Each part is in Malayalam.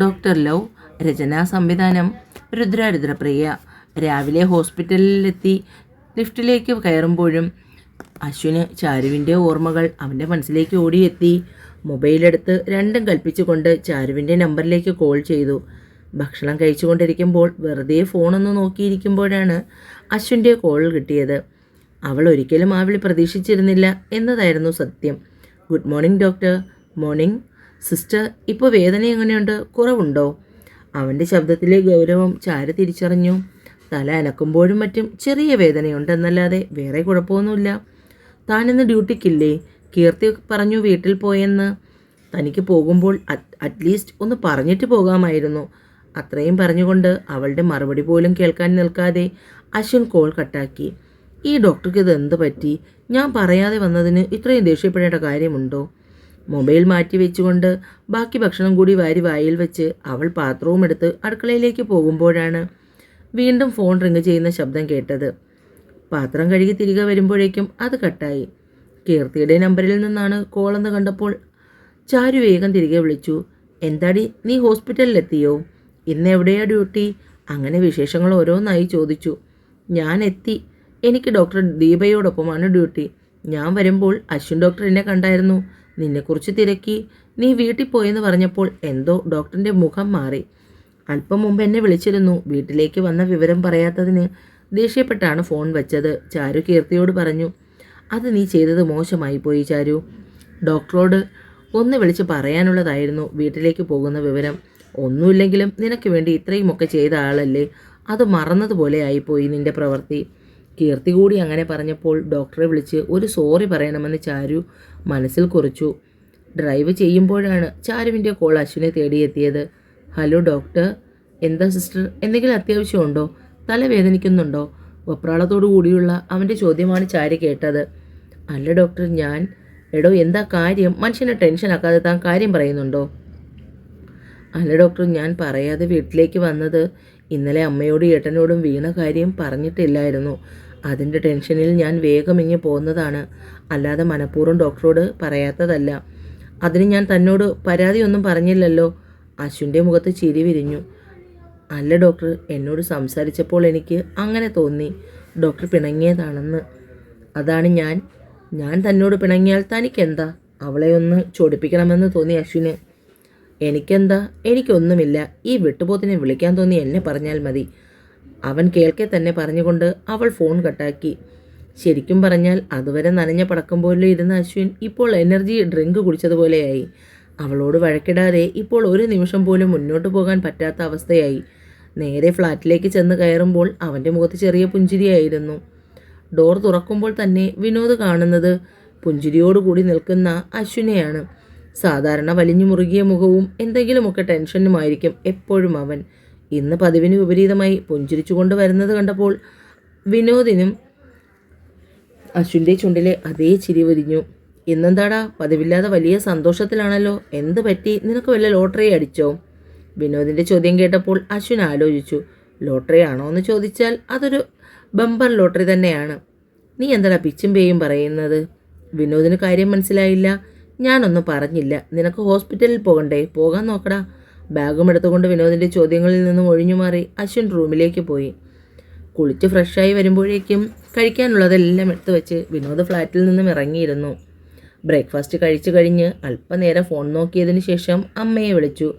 ഡോക്ടർ ലവ് രചനാ സംവിധാനം രുദ്രാരുദ്രപ്രിയ രാവിലെ ഹോസ്പിറ്റലിലെത്തി ലിഫ്റ്റിലേക്ക് കയറുമ്പോഴും അശ്വിന് ചാരുവിന്റെ ഓർമ്മകൾ അവന്റെ മനസ്സിലേക്ക് ഓടിയെത്തി. മൊബൈലെടുത്ത് രണ്ടും കൽപ്പിച്ചുകൊണ്ട് ചാരുവിന്റെ നമ്പറിലേക്ക് കോൾ ചെയ്തു. ഭക്ഷണം കഴിച്ചുകൊണ്ടിരിക്കുമ്പോൾ വെറുതെ ഫോണൊന്ന് നോക്കിയിരിക്കുമ്പോഴാണ് അശ്വിന്റെ കോൾ കിട്ടിയത്. അവൾ ഒരിക്കലും ആ വിളി പ്രതീക്ഷിച്ചിരുന്നില്ല എന്നതായിരുന്നു സത്യം. Good morning doctor. Morning. Sister ഇപ്പോൾ വേദന എങ്ങനെയുണ്ട്? കുറവുണ്ടോ? അവന്റെ ശബ്ദത്തിലെ ഗൗരവം ചാര തിരിച്ചറിഞ്ഞു. തല അനക്കുമ്പോഴും മറ്റും ചെറിയ വേദനയുണ്ടെന്നല്ലാതെ വേറെ കുഴപ്പമൊന്നുമില്ല. താനിന്ന് ഡ്യൂട്ടിക്കില്ലേ? കീർത്തി പറഞ്ഞു വീട്ടിൽ പോയെന്ന്. തനിക്ക് പോകുമ്പോൾ അറ്റ്ലീസ്റ്റ് ഒന്ന് പറഞ്ഞിട്ട് പോകാമായിരുന്നു. അത്രയും പറഞ്ഞുകൊണ്ട് അവളുടെ മറുപടി പോലും കേൾക്കാൻ നിൽക്കാതെ അശ്വിൻ കോൾ കട്ടാക്കി. ഈ ഡോക്ടർക്ക് ഇത് എന്ത് പറ്റി? ഞാൻ പറയാതെ വന്നതിന് ഇത്രയും ദേഷ്യപ്പെടേണ്ട കാര്യമുണ്ടോ? മൊബൈൽ മാറ്റി വെച്ചുകൊണ്ട് ബാക്കി ഭക്ഷണം കൂടി വാരി വായിൽ വെച്ച് അവൾ പാത്രവും എടുത്ത് അടുക്കളയിലേക്ക് പോകുമ്പോഴാണ് വീണ്ടും ഫോൺ റിങ് ചെയ്യുന്ന ശബ്ദം കേട്ടത്. പാത്രം കഴുകി തിരികെ വരുമ്പോഴേക്കും അത് കട്ടായി. കീർത്തിയുടെ നമ്പറിൽ നിന്നാണ് കോളെന്ന് കണ്ടപ്പോൾ ചാരു വേഗം തിരികെ വിളിച്ചു. എന്താടി നീ ഹോസ്പിറ്റലിലെത്തിയോ ഇന്ന് എവിടെയാ ഡ്യൂട്ടി? അങ്ങനെ വിശേഷങ്ങൾ ഓരോന്നായി ചോദിച്ചു. ഞാൻ എത്തി. എനിക്ക് ഡോക്ടർ ദീപയോടൊപ്പമാണ് ഡ്യൂട്ടി. ഞാൻ വരുമ്പോൾ അശ്വിൻ ഡോക്ടർ എന്നെ കണ്ടായിരുന്നു. നിന്നെക്കുറിച്ച് തിരക്കി. നീ വീട്ടിൽ പോയെന്ന് പറഞ്ഞപ്പോൾ എന്തോ ഡോക്ടറിന്റെ മുഖം മാറി. അല്പം മുമ്പ് എന്നെ വിളിച്ചിരുന്നു. വീട്ടിലേക്ക് വന്ന വിവരം പറയാത്തതിന് ദേഷ്യപ്പെട്ടാണ് ഫോൺ വെച്ചത്. ചാരു കീർത്തിയോട് പറഞ്ഞു അത് നീ ചെയ്തത് മോശമായി പോയി ചാരു. ഡോക്ടറോട് ഒന്ന് വിളിച്ച് പറയാനുള്ളതായിരുന്നു വീട്ടിലേക്ക് പോകുന്ന വിവരം. ഒന്നുമില്ലെങ്കിലും നിനക്ക് വേണ്ടി ഇത്രയുമൊക്കെ ചെയ്ത ആളല്ലേ. അത് മറന്നതുപോലെ ആയിപ്പോയി നിന്റെ പ്രവൃത്തി. കീർത്തി കൂടി അങ്ങനെ പറഞ്ഞപ്പോൾ ഡോക്ടറെ വിളിച്ച് ഒരു സോറി പറയണമെന്ന് ചാരു മനസ്സിൽ കുറിച്ചു. ഡ്രൈവ് ചെയ്യുമ്പോഴാണ് ചാരുവിന്റെ കോൾ അശ്വിനെ തേടിയെത്തിയത്. ഹലോ ഡോക്ടർ എന്താ സിസ്റ്റർ എന്തെങ്കിലും അത്യാവശ്യമുണ്ടോ? തലവേദനിക്കുന്നുണ്ടോ? വെപ്രാളത്തോടു കൂടിയുള്ള അവന്റെ ചോദ്യമാണ് ചാരി കേട്ടത്. അല്ല ഡോക്ടർ ഞാൻ എടോ എന്താ കാര്യം? മനുഷ്യനെ ടെൻഷനാക്കാതെ താൻ കാര്യം പറയുന്നുണ്ടോ? അല്ല ഡോക്ടർ ഞാൻ പറയാതെ വീട്ടിലേക്ക് വന്നത് ഇന്നലെ അമ്മയോടും ഏട്ടനോടും വീണ കാര്യം പറഞ്ഞിട്ടില്ലായിരുന്നു. അതിന്റെ ടെൻഷനിൽ ഞാൻ വേഗം ഇങ്ങ് പോകുന്നതാണ് അല്ലാതെ മനഃപൂർവം ഡോക്ടറോട് പറയാത്തതല്ല. അതിന് ഞാൻ തന്നോട് പരാതിയൊന്നും പറഞ്ഞില്ലല്ലോ. അശ്വിന്റെ മുഖത്ത് ചിരി വിരിഞ്ഞു. അല്ല ഡോക്ടർ എന്നോട് സംസാരിച്ചപ്പോൾ എനിക്ക് അങ്ങനെ തോന്നി. ഡോക്ടർ പിണങ്ങിയതാണെന്ന്. അതാണ് ഞാൻ. ഞാൻ തന്നോട് പിണങ്ങിയാൽ തനിക്കെന്താ? അവളെ ഒന്ന് ചൊടിപ്പിക്കണമെന്ന് തോന്നി അശ്വിന്. എനിക്കെന്താ? എനിക്കൊന്നുമില്ല. ഈ വിട്ടുപോത്തിനെ വിളിക്കാൻ തോന്നി എന്നെ പറഞ്ഞാൽ മതി. അവൻ കേൾക്കെ തന്നെ പറഞ്ഞുകൊണ്ട് അവൾ ഫോൺ കട്ടാക്കി. ശരിക്കും പറഞ്ഞാൽ അതുവരെ നനഞ്ഞ പടക്കം പോലെ ഇരുന്ന അശ്വിൻ ഇപ്പോൾ എനർജി ഡ്രിങ്ക് കുടിച്ചതുപോലെയായി. അവളോട് വഴക്കിടാതെ ഇപ്പോൾ ഒരു നിമിഷം പോലും മുന്നോട്ട് പോകാൻ പറ്റാത്ത അവസ്ഥയായി. നേരെ ഫ്ലാറ്റിലേക്ക് ചെന്ന് കയറുമ്പോൾ അവന്റെ മുഖത്ത് ചെറിയ പുഞ്ചിരിയായിരുന്നു. ഡോർ തുറക്കുമ്പോൾ തന്നെ വിനോദ് കാണുന്നത് പുഞ്ചിരിയോടുകൂടി നിൽക്കുന്ന അശ്വിനെയാണ്. സാധാരണ വലിഞ്ഞു മുറുകിയ മുഖവും എന്തെങ്കിലുമൊക്കെ ടെൻഷനുമായിരിക്കും എപ്പോഴും അവൻ. ഇന്ന് പതിവിന് വിപരീതമായി പുഞ്ചിരിച്ചുകൊണ്ട് വരുന്നത് കണ്ടപ്പോൾ വിനോദിനും അശ്വിന്റെ ചുണ്ടിലെ അതേ ചിരി വരിഞ്ഞു ഇന്നെന്താടാ പതിവില്ലാതെ വലിയ സന്തോഷത്തിലാണല്ലോ. എന്ത് പറ്റി? നിനക്ക് വല്ല ലോട്ടറി അടിച്ചോ? വിനോദിന്റെ ചോദ്യം കേട്ടപ്പോൾ അശ്വിൻ ആലോചിച്ചു. ലോട്ടറി ആണോ എന്ന് ചോദിച്ചാൽ അതൊരു ബമ്പർ ലോട്ടറി തന്നെയാണ്. നീ എന്താടാ പിച്ചും പേയും പറയുന്നത്? വിനോദിന് കാര്യം മനസ്സിലായില്ല. ഞാനൊന്നും പറഞ്ഞില്ല. നിനക്ക് ഹോസ്പിറ്റലിൽ പോകണ്ടേ? പോകാൻ നോക്കടാ. ബാഗും എടുത്തുകൊണ്ട് വിനോദിന്റെ ചോദ്യങ്ങളിൽ നിന്നും ഒഴിഞ്ഞു മാറി അശ്വിൻ റൂമിലേക്ക് പോയി. കുളിച്ച് ഫ്രഷായി വരുമ്പോഴേക്കും കഴിക്കാനുള്ളതെല്ലാം എടുത്തു വെച്ച് വിനോദ് ഫ്ലാറ്റിൽ നിന്നും ഇറങ്ങിയിരുന്നു. ബ്രേക്ക്ഫാസ്റ്റ് കഴിച്ചു കഴിഞ്ഞ് അല്പനേരം ഫോൺ നോക്കിയതിന് ശേഷം അമ്മയെ വിളിച്ചു.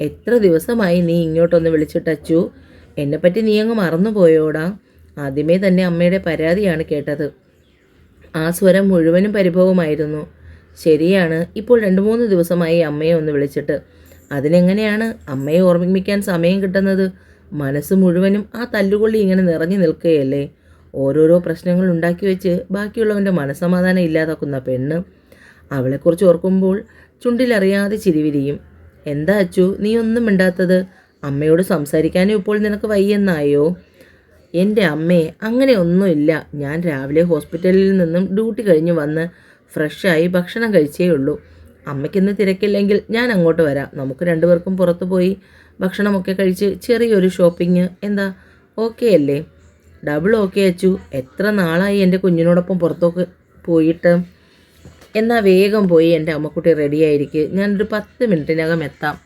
എത്ര ദിവസമായി നീ ഇങ്ങോട്ടൊന്ന് വിളിച്ചിട്ടച്ചു എന്നെപ്പറ്റി നീ അങ്ങ് മറന്നുപോയോടാ? ആദ്യമേ തന്നെ അമ്മയുടെ പരാതിയാണ് കേട്ടത്. ആ സ്വരം മുഴുവനും പരിഭവമായിരുന്നു. ശരിയാണ്. ഇപ്പോൾ രണ്ട് മൂന്ന് ദിവസമായി അമ്മയെ ഒന്ന് വിളിച്ചിട്ട് അതിനെങ്ങനെയാണ് അമ്മയെ ഓർമ്മിപ്പിക്കാൻ സമയം കിട്ടുന്നത്? മനസ്സ് മുഴുവനും ആ തല്ലുകൊള്ളി ഇങ്ങനെ നിറഞ്ഞു നിൽക്കുകയല്ലേ? ഓരോരോ പ്രശ്നങ്ങൾ ഉണ്ടാക്കി വെച്ച് ബാക്കിയുള്ളവന്റെ മനസ്സമാധാനം ഇല്ലാതാക്കുന്ന പെണ്ണ് അവളെക്കുറിച്ച് ഓർക്കുമ്പോൾ ചുണ്ടിലറിയാതെ ചിരിവിരിയും. എന്താ അച്ചു നീ ഒന്നും മിണ്ടാത്തത്? അമ്മയോട് സംസാരിക്കാനും ഇപ്പോൾ നിനക്ക് വയ്യെന്നായോ? എന്റെ അമ്മേ അങ്ങനെ ഒന്നുമില്ല. ഞാൻ രാവിലെ ഹോസ്പിറ്റലിൽ നിന്നും ഡ്യൂട്ടി കഴിഞ്ഞ് വന്ന് ഫ്രഷായി ഭക്ഷണം കഴിച്ചേ ഉള്ളൂ. അമ്മയ്ക്കിന്ന് തിരക്കില്ലെങ്കിൽ ഞാൻ അങ്ങോട്ട് വരാം. നമുക്ക് രണ്ടുപേർക്കും പുറത്തു പോയി ഭക്ഷണമൊക്കെ കഴിച്ച് ചെറിയൊരു ഷോപ്പിംഗ് എന്താ ഓക്കെ അല്ലേ? Double okay Achu. എത്ര നാളായി എന്റെ കുഞ്ഞിനോടൊപ്പം പുറത്തൊക്കെ പോയിട്ട്? എന്നാൽ വേഗം പോയി എന്റെ അമ്മക്കുട്ടി റെഡിയായിരിക്കും ഞാനൊരു പത്ത് മിനിറ്റിനകം എത്താം.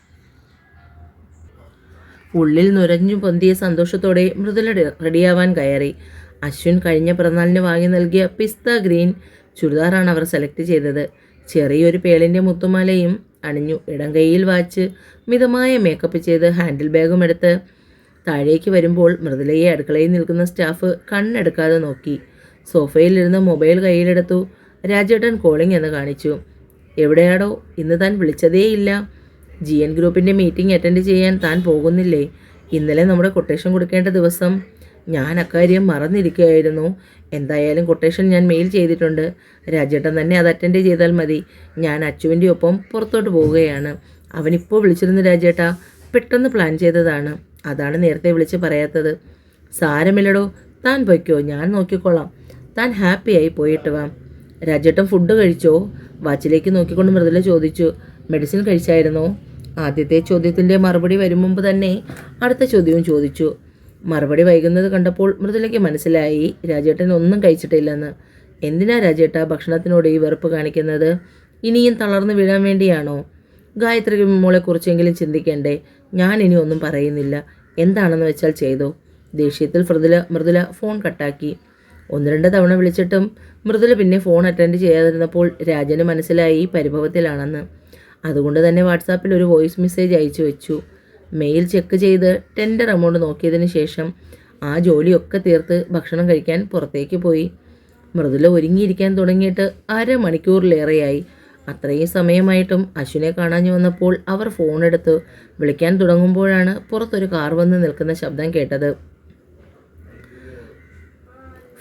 ഉള്ളിൽ നുരഞ്ഞു പൊന്തിയ സന്തോഷത്തോടെ മൃദുല റെഡിയാവാൻ കയറി. അശ്വിൻ കഴിഞ്ഞ പിറന്നാളിന് വാങ്ങി നൽകിയ പിസ്ത ഗ്രീൻ ചുരിദാറാണ് അവർ സെലക്ട് ചെയ്തത്. ചെറിയൊരു പേളിന്റെ മുത്തുമാലയും അണിഞ്ഞു ഇടം കൈയിൽ വാച്ച് മിതമായ മേക്കപ്പ് ചെയ്ത് ഹാൻഡിൽ ബാഗും എടുത്ത് താഴേക്ക് വരുമ്പോൾ മൃദുലയെ അടുക്കളയിൽ നിൽക്കുന്ന സ്റ്റാഫ് കണ്ണെടുക്കാതെ നോക്കി. സോഫയിലിരുന്ന് മൊബൈൽ കയ്യിലെടുത്തു. രാജേട്ടൻ കോളിംഗ് എന്ന് കാണിച്ചു. എവിടെയാടോ? ഇന്ന് താൻ വിളിച്ചതേയില്ല. ജി എൻ ഗ്രൂപ്പിന്റെ മീറ്റിംഗ് അറ്റൻഡ് ചെയ്യാൻ താൻ പോകുന്നില്ലേ? ഇന്നലെ നമ്മുടെ കൊട്ടേഷൻ കൊടുക്കേണ്ട ദിവസം ഞാൻ അക്കാര്യം മറന്നിരിക്കുകയായിരുന്നു. എന്തായാലും കൊട്ടേഷൻ ഞാൻ മെയിൽ ചെയ്തിട്ടുണ്ട്. രാജേട്ടൻ തന്നെ അത് അറ്റൻഡ് ചെയ്താൽ മതി. ഞാൻ അച്ചുവിന്റെ ഒപ്പം പുറത്തോട്ട് പോവുകയാണ്. അവനിപ്പോൾ വിളിച്ചിരുന്നു രാജേട്ടാ. പെട്ടെന്ന് പ്ലാൻ ചെയ്തതാണ്. അതാണ് നേരത്തെ വിളിച്ച് പറയാത്തത്. സാരമില്ലടോ. താൻ പൊയ്ക്കോ. ഞാൻ നോക്കിക്കോളാം. താൻ ഹാപ്പിയായി പോയിട്ട് വാ. രാജേട്ടൻ ഫുഡ് കഴിച്ചോ? വാച്ചിലേക്ക് നോക്കിക്കൊണ്ട് മൃദുല ചോദിച്ചു. മെഡിസിൻ കഴിച്ചായിരുന്നോ? ആദ്യത്തെ ചോദ്യത്തിന്റെ മറുപടി വരും മുമ്പ് തന്നെ അടുത്ത ചോദ്യവും ചോദിച്ചു. മറുപടി വൈകുന്നത് കണ്ടപ്പോൾ മൃദുലയ്ക്ക് മനസ്സിലായി രാജേട്ടൻ ഒന്നും കഴിച്ചിട്ടില്ലെന്ന്. എന്തിനാ രാജേട്ട ഭക്ഷണത്തിനോട് ഈ വെറുപ്പ് കാണിക്കുന്നത്? ഇനിയും തളർന്നു വീഴാൻ വേണ്ടിയാണോ? ഗായത്രി മോളെക്കുറിച്ചെങ്കിലും ചിന്തിക്കണ്ടേ. ഞാൻ ഇനി ഒന്നും പറയുന്നില്ല. എന്താണെന്ന് വെച്ചാൽ ചെയ്തു. ദേഷ്യത്തിൽ മൃദുല മൃദുല ഫോൺ കട്ടാക്കി. ഒന്ന് രണ്ട് തവണ വിളിച്ചിട്ടും മൃദുല പിന്നെ ഫോൺ അറ്റൻഡ് ചെയ്യാതിരുന്നപ്പോൾ രാജന് മനസ്സിലായി പരിഭവത്തിലാണെന്ന്. അതുകൊണ്ട് തന്നെ വാട്സാപ്പിൽ ഒരു വോയിസ് മെസ്സേജ് അയച്ചു വെച്ചു. മെയിൽ ചെക്ക് ചെയ്ത് ടെൻഡർ എമൗണ്ട് നോക്കിയതിന് ശേഷം ആ ജോലിയൊക്കെ തീർത്ത് ഭക്ഷണം കഴിക്കാൻ പുറത്തേക്ക് പോയി. മൃദുല ഒരുങ്ങിയിരിക്കാൻ തുടങ്ങിയിട്ട് അരമണിക്കൂറിലേറെയായി. അത്രയും സമയമായിട്ടും അശ്വിനെ കാണാഞ്ഞു വന്നപ്പോൾ അവർ ഫോണെടുത്ത് വിളിക്കാൻ തുടങ്ങുമ്പോഴാണ് പുറത്തൊരു കാർ വന്ന് നിൽക്കുന്ന ശബ്ദം കേട്ടത്.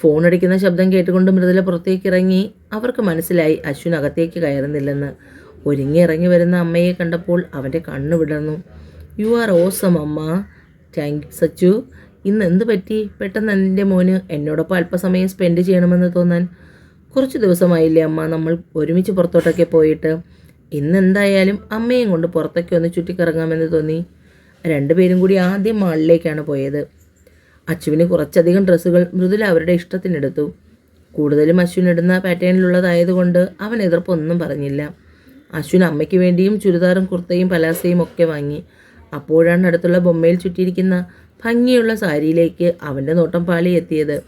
ഫോൺ അടിക്കുന്ന ശബ്ദം കേട്ടുകൊണ്ട് മൃദുല പുറത്തേക്ക് ഇറങ്ങി. അവർക്ക് മനസ്സിലായി അശ്വിൻ അകത്തേക്ക് കയറുന്നില്ലെന്ന്. ഒരുങ്ങി ഇറങ്ങി വരുന്ന അമ്മയെ കണ്ടപ്പോൾ അവന്റെ കണ്ണ് വിടർന്നു. യു ആർ ഓസം അമ്മ. താങ്ക് സച്ചു. ഇന്ന് എന്ത് പറ്റി? പെട്ടെന്ന് എന്റെ മോന് എന്നോടൊപ്പം അല്പസമയം സ്പെൻഡ് ചെയ്യണമെന്ന് തോന്നാൻ കുറച്ച് ദിവസമായില്ലേ അമ്മ. നമ്മൾ ഒരുമിച്ച് പുറത്തോട്ടൊക്കെ പോയിട്ട്. ഇന്ന് എന്തായാലും അമ്മയും കൊണ്ട് പുറത്തൊക്കെ ഒന്ന് ചുറ്റിക്കറങ്ങാമെന്ന് തോന്നി. രണ്ടുപേരും കൂടി ആദ്യം മാളിലേക്കാണ് പോയത്. അച്ചുവിന് കുറച്ചധികം ഡ്രസ്സുകൾ മൃദുല അവരുടെ ഇഷ്ടത്തിനെടുത്തു. കൂടുതലും അശ്വിൻ ഇടുന്ന പാറ്റേണിലുള്ളതായതുകൊണ്ട് അവൻ എതിർപ്പൊന്നും പറഞ്ഞില്ല. അശ്വിൻ അമ്മയ്ക്ക് വേണ്ടിയും ചുരിദാറും കുർത്തയും പലാസയും ഒക്കെ വാങ്ങി. അപ്പോഴാണ് അടുത്തുള്ള ബൊമ്മയിൽ ചുറ്റിയിരിക്കുന്ന ഭംഗിയുള്ള സാരിയിലേക്ക് അവന്റെ നോട്ടം പാളി എത്തിയത്.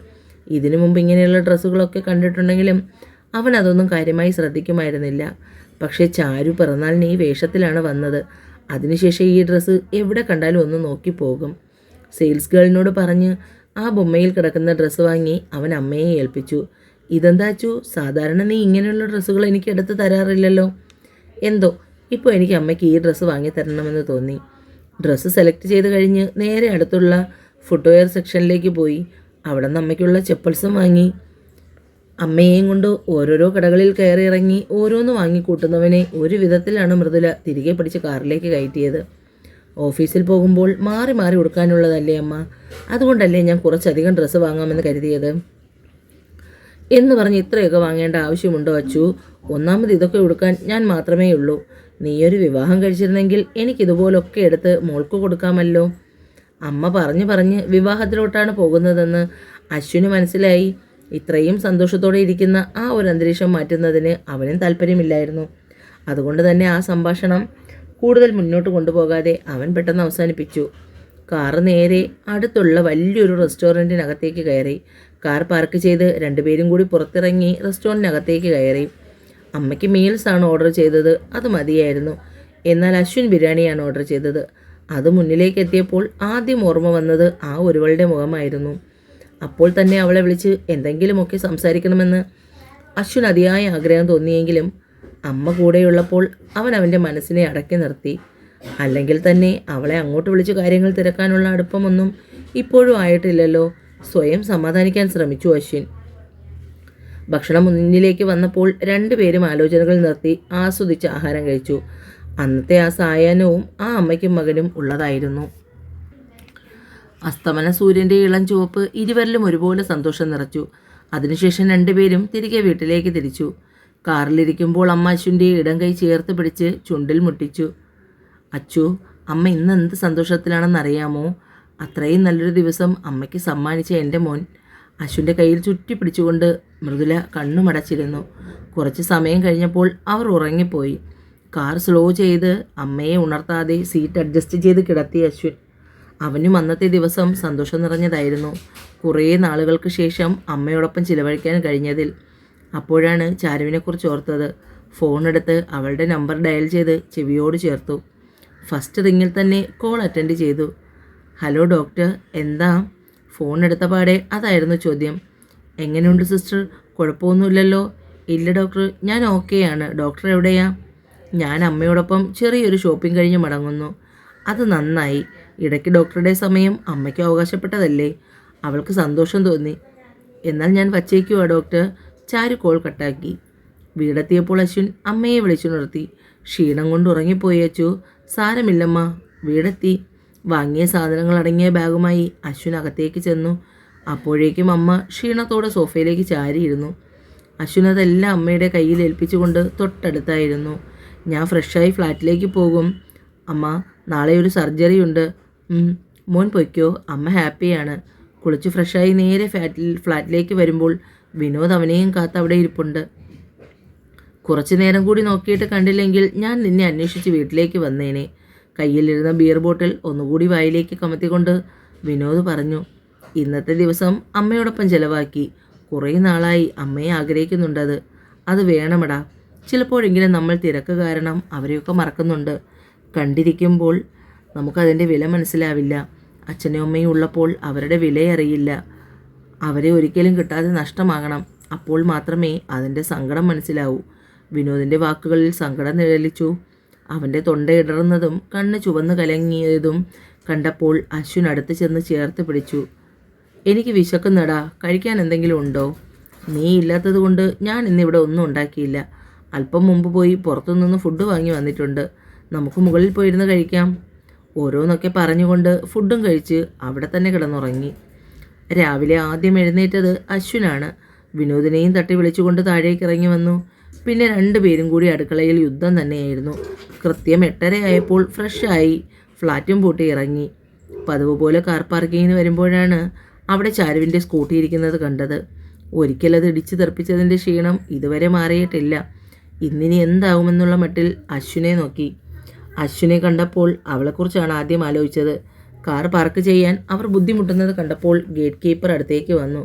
ഇതിനു മുമ്പ് ഇങ്ങനെയുള്ള ഡ്രസ്സുകളൊക്കെ കണ്ടിട്ടുണ്ടെങ്കിലും അവൻ അതൊന്നും കാര്യമായി ശ്രദ്ധിക്കുമായിരുന്നില്ല. പക്ഷേ ചാരു പിറന്നാളിന് ഈ വേഷത്തിലാണ് വന്നത്. അതിനുശേഷം ഈ ഡ്രസ്സ് എവിടെ കണ്ടാലും ഒന്ന് നോക്കിപ്പോകും സെയിൽസ് ഗേളിനോട് പറഞ്ഞ് ആ ബൊമ്മയിൽ കിടക്കുന്ന ഡ്രസ്സ് വാങ്ങി അവൻ അമ്മയെ ഏൽപ്പിച്ചു. ഇതെന്താച്ചു സാധാരണ നീ ഇങ്ങനെയുള്ള ഡ്രസ്സുകൾ എനിക്ക് എടുത്ത് തരാറില്ലല്ലോ. എന്തോ? ഇപ്പോൾ എനിക്ക് അമ്മയ്ക്ക് ഈ ഡ്രസ്സ് വാങ്ങി തരണമെന്ന് തോന്നി. ഡ്രസ്സ് സെലക്ട് ചെയ്ത് കഴിഞ്ഞ് നേരെ അടുത്തുള്ള ഫുട്വെയർ സെക്ഷനിലേക്ക് പോയി. അവിടെ നിന്ന് അമ്മയ്ക്കുള്ള വാങ്ങി. അമ്മയെയും കൊണ്ട് ഓരോരോ കടകളിൽ കയറി ഇറങ്ങി ഓരോന്ന് വാങ്ങിക്കൂട്ടുന്നവനെ ഒരു വിധത്തിലാണ് മൃദുല തിരികെ പിടിച്ച് കാറിലേക്ക് കയറ്റിയത്. ഓഫീസിൽ പോകുമ്പോൾ മാറി മാറി ഉടുക്കാനുള്ളതല്ലേ അമ്മ? അതുകൊണ്ടല്ലേ ഞാൻ കുറച്ചധികം ഡ്രസ്സ് വാങ്ങാമെന്ന് കരുതിയത്. എന്ന് പറഞ്ഞ് ഇത്രയൊക്കെ വാങ്ങേണ്ട ആവശ്യമുണ്ടോ അച്ചു? ഒന്നാമത് ഇതൊക്കെ ഉടുക്കാൻ ഞാൻ മാത്രമേ ഉള്ളൂ നീയൊരു വിവാഹം കഴിച്ചിരുന്നെങ്കിൽ എനിക്കിതുപോലൊക്കെ എടുത്ത് മോൾക്ക് കൊടുക്കാമല്ലോ. അമ്മ പറഞ്ഞു പറഞ്ഞ് വിവാഹത്തിലോട്ടാണ് പോകുന്നതെന്ന് അശ്വിന് മനസ്സിലായി. ഇത്രയും സന്തോഷത്തോടെ ഇരിക്കുന്ന ആ ഒരു അന്തരീക്ഷം മാറ്റുന്നതിന് അവനും താല്പര്യമില്ലായിരുന്നു. അതുകൊണ്ട് തന്നെ ആ സംഭാഷണം കൂടുതൽ മുന്നോട്ട് കൊണ്ടുപോകാതെ അവൻ പെട്ടെന്ന് അവസാനിപ്പിച്ചു. കാർ നേരെ അടുത്തുള്ള വലിയൊരു റെസ്റ്റോറന്റിനകത്തേക്ക് കയറി. കാർ പാർക്ക് ചെയ്ത് രണ്ടുപേരും കൂടി പുറത്തിറങ്ങി റെസ്റ്റോറന്റിനകത്തേക്ക് കയറി. അമ്മയ്ക്ക് മീൽസാണ് ഓർഡർ ചെയ്തത്. അത് മതിയായിരുന്നു. എന്നാൽ അശ്വിൻ ബിരിയാണിയാണ് ഓർഡർ ചെയ്തത്. അത് മുന്നിലേക്ക് എത്തിയപ്പോൾ ആദ്യം ഓർമ്മ വന്നത് ആ ഒരുവളുടെ മുഖമായിരുന്നു. അപ്പോൾ തന്നെ അവളെ വിളിച്ച് എന്തെങ്കിലുമൊക്കെ സംസാരിക്കണമെന്ന് അശ്വിൻ അതിയായ ആഗ്രഹം തോന്നിയെങ്കിലും അമ്മ കൂടെയുള്ളപ്പോൾ അവൻ അവന്റെ മനസ്സിനെ അടക്കി നിർത്തി. അല്ലെങ്കിൽ തന്നെ അവളെ അങ്ങോട്ട് വിളിച്ച് കാര്യങ്ങൾ തിരക്കാനുള്ള അടുപ്പമൊന്നും ഇപ്പോഴും ആയിട്ടില്ലല്ലോ. സ്വയം സമാധാനിക്കാൻ ശ്രമിച്ചു അശ്വിൻ. ഭക്ഷണം മുന്നിലേക്ക് വന്നപ്പോൾ രണ്ടുപേരും ആലോചനകൾ നിർത്തി ആസ്വദിച്ച് ആഹാരം കഴിച്ചു. അന്നത്തെ ആ സായാഹ്നവും ആ അമ്മയ്ക്കും മകനും ഉള്ളതായിരുന്നു. അസ്തമന സൂര്യന്റെ ഇളം ചുവപ്പ് ഇരുവരിലും ഒരുപോലെ സന്തോഷം നിറച്ചു. അതിനുശേഷം രണ്ടുപേരും തിരികെ വീട്ടിലേക്ക് തിരിച്ചു. കാറിലിരിക്കുമ്പോൾ അമ്മ അശ്വിന്റെ ഇടം കൈ ചേർത്ത് പിടിച്ച് ചുണ്ടിൽ മുട്ടിച്ചു. അച്ചു അമ്മ ഇന്ന് എന്ത് സന്തോഷത്തിലാണെന്നറിയാമോ? അത്രയും നല്ലൊരു ദിവസം അമ്മയ്ക്ക് സമ്മാനിച്ച എന്റെ മോൻ അശ്വിന്റെ കയ്യിൽ ചുറ്റി പിടിച്ചുകൊണ്ട് മൃദുല കണ്ണുമടച്ചിരുന്നു കുറച്ച് സമയം കഴിഞ്ഞപ്പോൾ അവർ ഉറങ്ങിപ്പോയി. കാർ സ്ലോ ചെയ്ത് അമ്മയെ ഉണർത്താതെ സീറ്റ് അഡ്ജസ്റ്റ് ചെയ്ത് കിടത്തി അശ്വിൻ. അവനും അന്നത്തെ ദിവസം സന്തോഷം നിറഞ്ഞതായിരുന്നു. കുറേ നാളുകൾക്ക് ശേഷം അമ്മയോടൊപ്പം ചിലവഴിക്കാൻ കഴിഞ്ഞതിൽ. അപ്പോഴാണ് ചാരുവിനെക്കുറിച്ച് ഓർത്തത്. ഫോണെടുത്ത് അവളുടെ നമ്പർ ഡയൽ ചെയ്ത് ചെവിയോട് ചേർത്തു. ഫസ്റ്റ് റിങ്ങിൽ തന്നെ കോൾ അറ്റൻഡ് ചെയ്തു. ഹലോ ഡോക്ടർ എന്താ? ഫോൺ എടുത്ത പാടെ അതായിരുന്നു ചോദ്യം. എങ്ങനെയുണ്ട് സിസ്റ്റർ? കുഴപ്പമൊന്നുമില്ലല്ലോ? ഇല്ല ഡോക്ടർ. ഞാൻ ഓക്കെയാണ്. ഡോക്ടർ എവിടെയാ? ഞാൻ അമ്മയോടൊപ്പം ചെറിയൊരു ഷോപ്പിംഗ് കഴിഞ്ഞ് മടങ്ങുന്നു. അത് നന്നായി. ഇടയ്ക്ക് ഡോക്ടറുടെ സമയം അമ്മയ്ക്ക് അവകാശപ്പെട്ടതല്ലേ? അവൾക്ക് സന്തോഷം തോന്നി. എന്നാൽ ഞാൻ വച്ചേക്കുവാ ഡോക്ടർ. ചാരു കോൾ കട്ടാക്കി. വീടെത്തിയപ്പോൾ അശ്വിൻ അമ്മയെ വിളിച്ചു നിർത്തി ക്ഷീണം കൊണ്ട് ഉറങ്ങിപ്പോയച്ചു. സാരമില്ലമ്മ. വീടെത്തി. വാങ്ങിയ സാധനങ്ങൾ അടങ്ങിയ ബാഗുമായി അശ്വിൻ അകത്തേക്ക് ചെന്നു. അപ്പോഴേക്കും അമ്മ ക്ഷീണത്തോടെ സോഫയിലേക്ക് ചാരിയിരുന്നു. അശ്വിൻ അതെല്ലാം അമ്മയുടെ കയ്യിൽ ഏൽപ്പിച്ചുകൊണ്ട് തൊട്ടടുത്തായിരുന്നു. ഞാൻ ഫ്രഷായി ഫ്ലാറ്റിലേക്ക് പോകും. അമ്മ നാളെ ഒരു സർജറി ഉണ്ട്. മോൻ പൊയ്ക്കോ. അമ്മ ഹാപ്പിയാണ്. കുളിച്ച് ഫ്രഷായി നേരെ ഫ്ലാറ്റിൽ ഫ്ലാറ്റിലേക്ക് വരുമ്പോൾ വിനോദ് അവനെയും കാത്ത് അവിടെ ഇരിപ്പുണ്ട്. കുറച്ചു നേരം കൂടി നോക്കിയിട്ട് കണ്ടില്ലെങ്കിൽ ഞാൻ നിന്നെ അന്വേഷിച്ച് വീട്ടിലേക്ക് വന്നേനെ. കയ്യിലിരുന്ന ബിയർ ബോട്ടിൽ ഒന്നുകൂടി വായിലേക്ക് കമത്തിക്കൊണ്ട് വിനോദ് പറഞ്ഞു ഇന്നത്തെ ദിവസം അമ്മയോടൊപ്പം ചെലവാക്കി. കുറേ നാളായി അമ്മയെ ആഗ്രഹിക്കുന്നുണ്ടത്. അത് വേണമടാ. ചിലപ്പോഴെങ്കിലും നമ്മൾ തിരക്ക് കാരണം അവരെയൊക്കെ മറക്കുന്നുണ്ട്. കണ്ടിരിക്കുമ്പോൾ നമുക്കതിന്റെ വില മനസ്സിലാവില്ല. അച്ഛനും അമ്മയും ഉള്ളപ്പോൾ അവരുടെ വിലയറിയില്ല. അവരെ ഒരിക്കലും കിട്ടാതെ നഷ്ടമാകണം. അപ്പോൾ മാത്രമേ അതിന്റെ സങ്കടം മനസ്സിലാവൂ. വിനോദിന്റെ വാക്കുകളിൽ സങ്കടം നിഴലിച്ചു. അവന്റെ തൊണ്ട ഇടറുന്നതും കണ്ണ് ചുവന്ന് കലങ്ങിയതും കണ്ടപ്പോൾ അശ്വിൻ അടുത്ത് ചെന്ന് ചേർത്ത് പിടിച്ചു. എനിക്ക് വിശക്കുന്നടാ കഴിക്കാൻ എന്തെങ്കിലും ഉണ്ടോ? നീ ഇല്ലാത്തത് കൊണ്ട് ഞാൻ ഇന്നിവിടെ ഒന്നും ഉണ്ടാക്കിയില്ല. അല്പം മുമ്പ് പോയി പുറത്തുനിന്ന് ഫുഡ് വാങ്ങി വന്നിട്ടുണ്ട്. നമുക്ക് മുകളിൽ പോയിരുന്ന് കഴിക്കാം. ഓരോന്നൊക്കെ പറഞ്ഞുകൊണ്ട് ഫുഡും കഴിച്ച് അവിടെ തന്നെ കിടന്നുറങ്ങി. രാവിലെ ആദ്യം എഴുന്നേറ്റത് അശ്വിനാണ്. വിനോദിനെയും തട്ടി വിളിച്ചുകൊണ്ട് താഴേക്ക് ഇറങ്ങി വന്നു. പിന്നെ രണ്ടുപേരും കൂടി അടുക്കളയിൽ യുദ്ധം തന്നെയായിരുന്നു. കൃത്യം എട്ടരയായപ്പോൾ ഫ്രഷായി ഫ്ലാറ്റും പൂട്ടി ഇറങ്ങി. പതിവ് പോലെ കാർ പാർക്കിങ്ങിന് വരുമ്പോഴാണ് അവിടെ ചാരുവിന്റെ സ്കൂട്ടി ഇരിക്കുന്നത് കണ്ടത്. ഒരിക്കലത് ഇടിച്ചു തെറിപ്പിച്ചതിന്റെ ക്ഷീണം ഇതുവരെ മാറിയിട്ടില്ല. ഇന്നിനി എന്താവുമെന്നുള്ള മട്ടിൽ അശ്വിനെ നോക്കി. അശ്വിനെ കണ്ടപ്പോൾ അവളെക്കുറിച്ചാണ് ആദ്യം ആലോചിച്ചത്. കാർ പാർക്ക് ചെയ്യാൻ അവർ ബുദ്ധിമുട്ടുന്നത് കണ്ടപ്പോൾ ഗേറ്റ് കീപ്പർ അടുത്തേക്ക് വന്നു.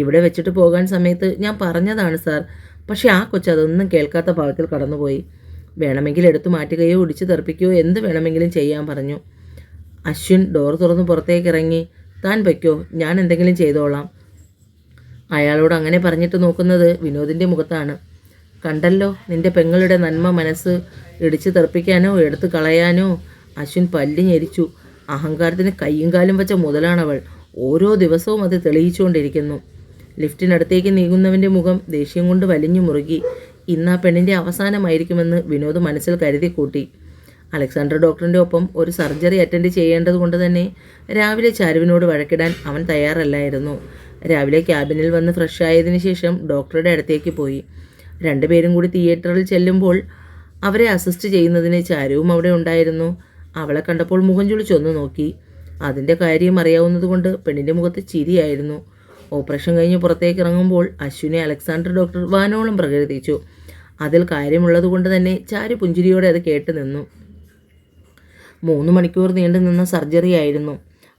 ഇവിടെ വെച്ചിട്ട് പോകാൻ സമയത്ത് ഞാൻ പറഞ്ഞതാണ് സാർ പക്ഷേ ആ കൊച്ചു അതൊന്നും കേൾക്കാത്ത ഭാവത്തിൽ കടന്നുപോയി. വേണമെങ്കിൽ എടുത്തു മാറ്റുകയോ ഒടിച്ചു തെറിപ്പിക്കുകയോ എന്ത് വേണമെങ്കിലും ചെയ്യാൻ പറഞ്ഞു. അശ്വിൻ ഡോർ തുറന്ന് പുറത്തേക്ക് ഇറങ്ങി താൻ വയ്ക്കോ ഞാൻ എന്തെങ്കിലും ചെയ്തോളാം. അയാളോട് അങ്ങനെ പറഞ്ഞിട്ട് നോക്കുന്നത് വിനോദിന്റെ മുഖത്താണ്. കണ്ടല്ലോ നിന്റെ പെങ്ങളുടെ നന്മ മനസ്സ് ഇടിച്ചു തെറിപ്പിക്കാനോ എടുത്തു കളയാനോ? അശ്വിൻ പല്ലി ഞെരിച്ചു. അഹങ്കാരത്തിന് കയ്യും കാലും വെച്ച മുതലാണവൾ. ഓരോ ദിവസവും അത് തെളിയിച്ചുകൊണ്ടിരിക്കുന്നു. ലിഫ്റ്റിനടുത്തേക്ക് നീങ്ങുന്നവന്റെ മുഖം ദേഷ്യം കൊണ്ട് വലിഞ്ഞു മുറുകി. ഇന്ന് ആ പെണ്ണിന്റെ അവസാനമായിരിക്കുമെന്ന് വിനോദ് മനസ്സിൽ കരുതി കൂട്ടി അലക്സാണ്ടർ ഡോക്ടറിന്റെ ഒപ്പം ഒരു സർജറി അറ്റൻഡ് ചെയ്യേണ്ടതുകൊണ്ട് തന്നെ രാവിലെ ചാരുവിനോട് വഴക്കിടാൻ അവൻ തയ്യാറല്ലായിരുന്നു. രാവിലെ ക്യാബിനിൽ വന്ന് ഫ്രഷ് ആയതിനു ശേഷം ഡോക്ടറുടെ അടുത്തേക്ക് പോയി. രണ്ടുപേരും കൂടി തിയേറ്ററിൽ ചെല്ലുമ്പോൾ അവരെ അസിസ്റ്റ് ചെയ്യുന്നതിന് ചാരുവും അവിടെ ഉണ്ടായിരുന്നു. അവളെ കണ്ടപ്പോൾ മുഖം ചുളിച്ചൊന്ന് നോക്കി. അതിന്റെ കാര്യം അറിയാവുന്നതുകൊണ്ട് പെണ്ണിന്റെ മുഖത്ത് ചിരിയായിരുന്നു. ഓപ്പറേഷൻ കഴിഞ്ഞ് പുറത്തേക്ക് ഇറങ്ങുമ്പോൾ അശ്വിനെ അലക്സാണ്ടർ ഡോക്ടർ വാനോളം പ്രകീർത്തിച്ചു. അതിൽ കാര്യമുള്ളത് കൊണ്ട് തന്നെ ചാരു പുഞ്ചിരിയോടെ അത് കേട്ട് നിന്നു. മൂന്ന് മണിക്കൂർ നീണ്ടു നിന്ന സർജറി ആയിരുന്നു.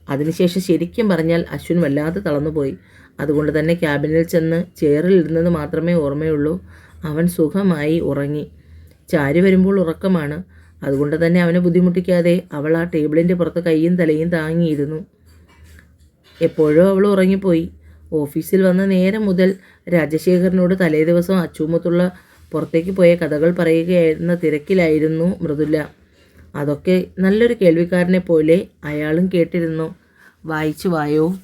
അതിനുശേഷം ശരിക്കും പറഞ്ഞാൽ അശ്വിൻ വല്ലാതെ തളർന്നുപോയി. അതുകൊണ്ട് തന്നെ ക്യാബിനിൽ ചെന്ന് ചെയറിൽ ഇരുന്നത് മാത്രമേ ഓർമ്മയുള്ളൂ. അവൻ സുഖമായി ഉറങ്ങി. ചാരി വരുമ്പോൾ ഉറക്കമാണ്. അതുകൊണ്ട് തന്നെ അവനെ ബുദ്ധിമുട്ടിക്കാതെ അവൾ ആ ടേബിളിന്റെ പുറത്ത് കൈയും തലയും താങ്ങിയിരുന്നു. എപ്പോഴോ അവൾ ഉറങ്ങിപ്പോയി. ഓഫീസിൽ വന്ന നേരം മുതൽ രാജശേഖരനോട് തലേ ദിവസം അച്ചുമത്തുള്ള പുറത്തേക്ക് പോയ കഥകൾ പറയുകയായിരുന്ന തിരക്കിലായിരുന്നു മൃദുല. അതൊക്കെ നല്ലൊരു കേൾവിക്കാരനെ പോലെ അയാളും കേട്ടിരുന്നു. വായിച്ചു വായോ?